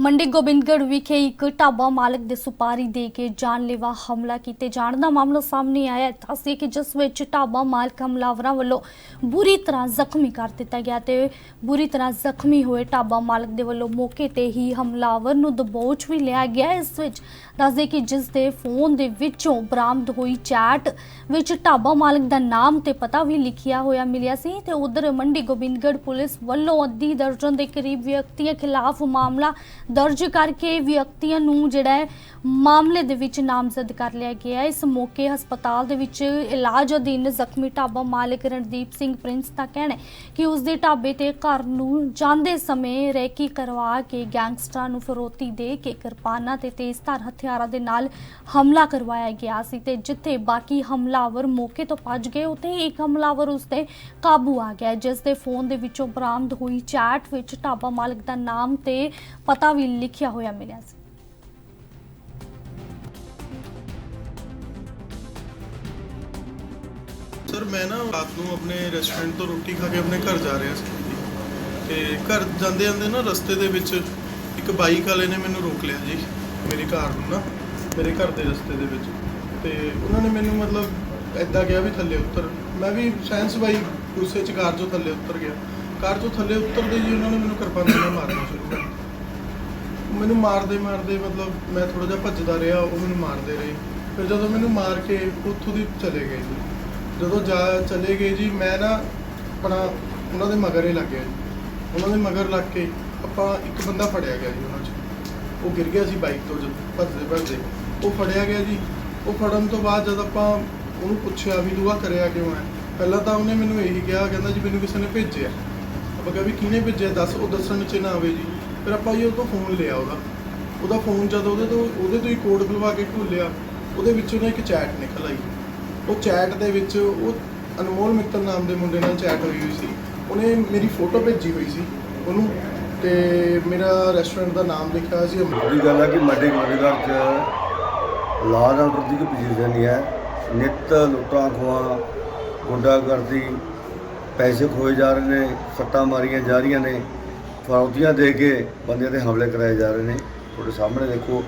ਮੰਡੀ ਗੋਬਿੰਦਗੜ੍ਹ ਵਿਖੇ ਇੱਕ ਢਾਬਾ ਮਾਲਕ ਦੇ ਸੁਪਾਰੀ ਦੇ ਕੇ ਜਾਨਲੇਵਾ ਹਮਲਾ ਕੀਤੇ ਜਾਣ ਦਾ ਮਾਮਲਾ ਸਾਹਮਣੇ ਆਇਆ ਹੈ। ਦੱਸੀ ਕਿ ਜਿਸ ਵਿੱਚ ਢਾਬਾ ਮਾਲਕ ਹਮਲਾਵਰਾਂ ਵੱਲੋਂ ਬੁਰੀ ਤਰ੍ਹਾਂ ਜ਼ਖਮੀ ਕਰ ਦਿੱਤਾ ਗਿਆ ਤੇ ਬੁਰੀ ਤਰ੍ਹਾਂ ਜ਼ਖਮੀ ਹੋਏ ਢਾਬਾ ਮਾਲਕ ਦੇ ਵੱਲੋਂ ਮੌਕੇ ਤੇ ਹੀ ਹਮਲਾਵਰ ਨੂੰ ਦਬੋਚ ਵੀ ਲਿਆ ਗਿਆ ਇਸ ਵਿੱਚ ਦੱਸਦੇ ਕਿ ਜਿਸ ਦੇ ਫੋਨ ਦੇ ਵਿੱਚੋਂ ਬਰਾਮਦ ਹੋਈ ਚੈਟ ਵਿੱਚ ਢਾਬਾ ਮਾਲਕ ਦਾ ਨਾਮ ਤੇ ਪਤਾ ਵੀ ਲਿਖਿਆ ਹੋਇਆ ਮਿਲਿਆ ਸੀ ਤੇ ਉਧਰ ਮੰਡੀ ਗੋਬਿੰਦਗੜ੍ਹ ਪੁਲਿਸ ਵੱਲੋਂ ਅੱਧੀ ਦਰਜਨ ਦੇ ਕਰੀਬ ਵਿਅਕਤੀਆਂ ਖਿਲਾਫ ਮਾਮਲਾ ਦਰਜ ਕਰਕੇ ਵਿਅਕਤੀਆਂ ਨੂੰ ਜਿਹੜਾ ਹੈ ਮਾਮਲੇ ਦੇ ਵਿੱਚ ਨਾਮਜ਼ਦ ਕਰ ਲਿਆ ਗਿਆ ਹੈ। ਇਸ ਮੌਕੇ ਹਸਪਤਾਲ ਦੇ ਵਿੱਚ ਇਲਾਜ ਅਧੀਨ ਜ਼ਖਮੀ ਢਾਬਾ ਮਾਲਕ ਰਣਦੀਪ ਸਿੰਘ ਪ੍ਰਿੰਸ ਦਾ ਕਹਿਣਾ ਹੈ ਕਿ ਉਸ ਦੇ ਢਾਬੇ ਤੇ ਘਰ ਨੂੰ ਜਾਂਦੇ ਸਮੇਂ ਰੈਕੀ ਕਰਵਾ ਕੇ ਗੈਂਗਸਟਰਾਂ ਨੂੰ ਫਰੋਤੀ ਦੇ ਕੇ ਕਿਰਪਾਨਾਂ ਤੇ ਤੇਜ਼ਧਾਰ ਹਥਿਆਰਾਂ ਦੇ ਨਾਲ ਹਮਲਾ ਕਰਵਾਇਆ ਗਿਆ ਸੀ ਤੇ ਜਿੱਥੇ ਬਾਕੀ ਹਮਲਾਵਰ ਮੌਕੇ ਤੋਂ ਭੱਜ ਗਏ, ਉੱਥੇ ਇੱਕ ਹਮਲਾਵਰ ਉਸ ਤੇ ਕਾਬੂ ਆ ਗਿਆ ਜਿਸ ਦੇ ਫੋਨ ਦੇ ਵਿੱਚੋਂ ਬਰਾਮਦ ਹੋਈ ਚੈਟ ਵਿੱਚ ਢਾਬਾ ਮਾਲਕ ਦਾ ਨਾਮ ਤੇ ਪਤਾ ਵੀ ਲਿਖਿਆ ਹੋਇਆ ਮਿਲਿਆ ਸੀ। ਸਰ, ਮੈਂ ਨਾ ਰਾਤ ਨੂੰ ਆਪਣੇ ਰੈਸਟੋਰੈਂਟ ਤੋਂ ਰੋਟੀ ਖਾ ਕੇ ਆਪਣੇ ਘਰ ਜਾ ਰਿਹਾ ਸੀ। ਤੇ ਘਰ ਜਾਂਦੇ ਜਾਂਦੇ ਨਾ ਰਸਤੇ ਦੇ ਵਿੱਚ ਇੱਕ ਬਾਈਕ ਵਾਲੇ ਨੇ ਮੈਨੂੰ ਰੋਕ ਲਿਆ ਜੀ, ਮੇਰੇ ਘਰ ਨੂੰ ਨਾ, ਮੇਰੇ ਘਰ ਦੇ ਰਸਤੇ ਦੇ ਵਿੱਚ। ਤੇ ਉਹਨਾਂ ਨੇ ਮੈਨੂੰ ਮਤਲਬ ਐਦਾਂ ਕਿਹਾ ਵੀ ਥੱਲੇ ਉਤਰ। ਮੈਂ ਵੀ ਸੈਂਸ ਬਾਈ ਗੁੱਸੇ ਚ ਕਾਰ ਚੋਂ ਥੱਲੇ ਉਤਰ ਗਿਆ। ਕਾਰ ਚੋਂ ਥੱਲੇ ਉਤਰਦੇ ਜੀ ਉਹਨਾਂ ਨੇ ਮੈਨੂੰ ਕਿਰਪਾਨਾਂ ਨਾਲ ਮਾਰਨਾ ਸ਼ੁਰੂ ਕਰ ਦਿੱਤਾ ਮੈਨੂੰ ਮਾਰਦੇ ਮਾਰਦੇ ਮਤਲਬ ਮੈਂ ਥੋੜਾ ਜਿਹਾ ਭੱਜਦਾ ਰਿਹਾ, ਉਹ ਮੈਨੂੰ ਮਾਰਦੇ ਰਹੇ। ਫਿਰ ਜਦੋਂ ਮੈਨੂੰ ਮਾਰ ਕੇ ਉੱਥੋਂ ਦੀ ਚਲੇ ਗਏ ਜੀ। ਜਦੋਂ ਜਾ ਚਲੇ ਗਏ ਜੀ, ਮੈਂ ਨਾ ਆਪਣਾ ਉਹਨਾਂ ਦੇ ਮਗਰ ਹੀ ਲੱਗ ਗਿਆ ਜੀ। ਉਹਨਾਂ ਦੇ ਮਗਰ ਲੱਗ ਕੇ ਆਪਾਂ ਇੱਕ ਬੰਦਾ ਫੜਿਆ ਗਿਆ ਜੀ ਉਹਨਾਂ 'ਚ। ਉਹ ਗਿਰ ਗਿਆ ਸੀ ਬਾਈਕ ਤੋਂ ਜਦ ਭੱਜਦੇ ਭੱਜਦੇ। ਉਹ ਫੜਿਆ ਗਿਆ ਜੀ। ਉਹ ਫੜਨ ਤੋਂ ਬਾਅਦ ਜਦ ਆਪਾਂ ਉਹਨੂੰ ਪੁੱਛਿਆ ਵੀ ਤੂੰ ਆਹ ਕਰਿਆ ਕਿਉਂ ਹੈ ਪਹਿਲਾਂ ਤਾਂ ਉਹਨੇ ਮੈਨੂੰ ਇਹੀ ਕਿਹਾ, ਕਹਿੰਦਾ ਜੀ ਮੈਨੂੰ ਕਿਸੇ ਨੇ ਭੇਜਿਆ। ਆਪਾਂ ਕਿਹਾ ਵੀ ਕਿਹਨੇ ਭੇਜਿਆ? ਦੱਸ, ਉਹ ਦੱਸਣ 'ਚ ਨਾ ਆਵੇ ਜੀ। ਫਿਰ ਆਪਾਂ ਜੀ ਉਹ ਤੋਂ ਫੋਨ ਲਿਆ ਉਹਦਾ। ਉਹਦਾ ਫੋਨ ਜਦ ਉਹਦੇ ਤੋਂ ਉਹਦੇ ਤੋਂ ਹੀ ਕੋਡ ਖੁਲਵਾ ਕੇ ਖੋਲਿਆ ਉਹਦੇ ਵਿੱਚੋਂ ਨਾ ਇੱਕ ਚੈਟ ਨਿਕਲ ਆਈ। ਉਹ ਚੈਟ ਦੇ ਵਿੱਚ ਉਹ ਅਨਮੋਲ ਮਿੱਤਲ ਨਾਮ ਦੇ ਮੁੰਡੇ ਨਾਲ ਚੈਟ ਹੋਈ ਹੋਈ ਸੀ। ਉਹਨੇ ਮੇਰੀ ਫੋਟੋ ਭੇਜੀ ਹੋਈ ਸੀ ਉਹਨੂੰ ਤੇ ਮੇਰਾ ਰੈਸਟੋਰੈਂਟ ਦਾ ਨਾਮ ਲਿਖਿਆ ਹੋਇਆ ਸੀ ਅਮਰੀਕ। ਦੀ ਗੱਲ ਹੈ ਕਿ ਮੱਡੀ ਗੋਬਿੰਦਗੜ੍ਹ ਚ ਲਾਅ ਐਂਡ ਆਰਡਰ ਦੀ ਕੋਈ ਪੋਜੀਸ਼ਨ ਨਹੀਂ ਹੈ। ਨਿਤ ਲੁੱਟਾਂ ਖੋਹਾਂ, ਗੁੰਡਾਗਰਦੀ, ਪੈਸੇ ਖੋਏ ਜਾ ਰਹੇ ਨੇ, ਸੱਟਾਂ ਮਾਰੀਆਂ ਜਾ ਰਹੀਆਂ ਨੇ। ਫਰੌਤੀਆਂ ਦੇ ਕੇ ਬੰਦਿਆਂ ਤੇ ਹਮਲੇ ਕਰਾਏ ਜਾ ਰਹੇ ਨੇ। ਤੁਹਾਡੇ ਸਾਹਮਣੇ ਦੇਖੋ,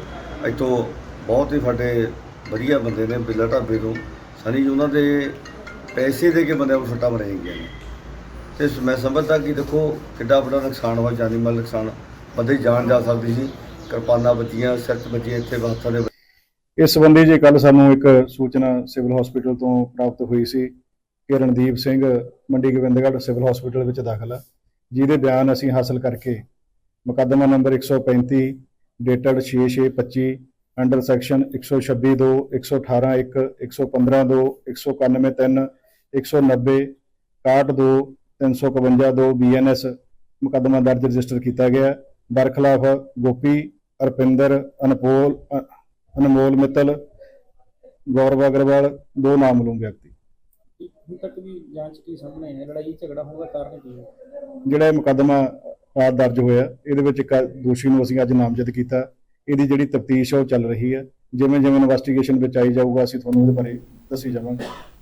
ਇੱਥੋਂ ਬਹੁਤ ਹੀ ਸਾਡੇ ਵਧੀਆ ਬੰਦੇ ਨੇ ਬਿੱਲਾ ਢਾਬੇ ਤੋਂ। ਸਨੀ ਜੀ ਉਹਨਾਂ ਦੇ ਪੈਸੇ ਦੇ ਕੇ ਬੰਦਿਆਂ ਨੂੰ ਸੱਟਾਂ ਮਾਰੀਆਂ ਗਈਆਂ ਨੇ। ਤੇ ਮੈਂ ਸਮਝਦਾ ਕਿ ਦੇਖੋ, ਕਿੱਡਾ ਵੱਡਾ ਨੁਕਸਾਨ ਹੋਇਆ ਜਾਨੀ ਮਾਲ ਨੁਕਸਾਨ। ਬੰਦੇ ਦੀ ਜਾਨ ਜਾ ਸਕਦੀ ਸੀ, ਕਿਰਪਾਨਾਂ ਬੱਚੀਆਂ ਸੱਟ ਬੱਚੀਆਂ ਇੱਥੇ ਹੱਥਾਂ ਦੇ ਇਸ ਸੰਬੰਧੀ ਜੇ ਕੱਲ ਸਾਨੂੰ ਇੱਕ ਸੂਚਨਾ ਸਿਵਲ ਹਸਪੀਟਲ ਤੋਂ ਪ੍ਰਾਪਤ ਹੋਈ ਸੀ ਕਿ ਰਣਦੀਪ ਸਿੰਘ ਮੰਡੀ ਗੋਬਿੰਦਗੜ੍ਹ ਸਿਵਲ ਹਸਪੀਟਲ ਵਿੱਚ ਦਾਖਲ ਹੈ ਜਿਹਦੇ ਬਿਆਨ ਅਸੀਂ ਹਾਸਲ ਕਰਕੇ ਮੁਕੱਦਮਾ number 135 dated 6625 under section 126 2 118 1 115 2 191 3 190 61 2 352 2 BNS ਮੁਕੱਦਮਾ ਦਰਜ ਰਜਿਸਟਰ ਕੀਤਾ ਗਿਆ। ਬਰਖਲਾਫ ਗੋਪੀ ਅਰਪਿੰਦਰ ਅਨਪੋਲ, ਅ- ਅਨਮੋਲ ਮਿੱਤਲ, ਗੌਰਵ ਅਗਰਵਾਲ, ਦੋ ਨਾਮਲੂਮ ਵਿਅਕਤੀ। ਹੁਣ ਤੱਕ ਵੀ ਜਾਂਚ ਕੀ ਸਾਹਮਣੇ ਆਇਆ ਲੜਾਈ ਝਗੜਾ ਹੋਣ ਦਾ ਕਾਰਨ ਕੀ ਹੈ? ਜਿਹੜਾ ਇਹ ਮੁਕੱਦਮਾ ਰਾਤ ਦਰਜ ਹੋਇਆ, ਇਹਦੇ ਵਿੱਚ ਇੱਕ ਦੋਸ਼ੀ ਨੂੰ ਅਸੀਂ ਅੱਜ ਨਾਮਜ਼ਦ ਕੀਤਾ। ਇਹਦੀ ਜਿਹੜੀ ਤਫਤੀਸ਼ ਉਹ ਚੱਲ ਰਹੀ ਹੈ। ਜਿਵੇਂ ਜਿਵੇਂ ਇਨਵੈਸਟੀਗੇਸ਼ਨ ਵਿੱਚ ਆਈ ਜਾਊਗਾ, ਅਸੀਂ ਤੁਹਾਨੂੰ ਉਹਦੇ ਬਾਰੇ ਦੱਸੀ ਜਾਵਾਂਗੇ।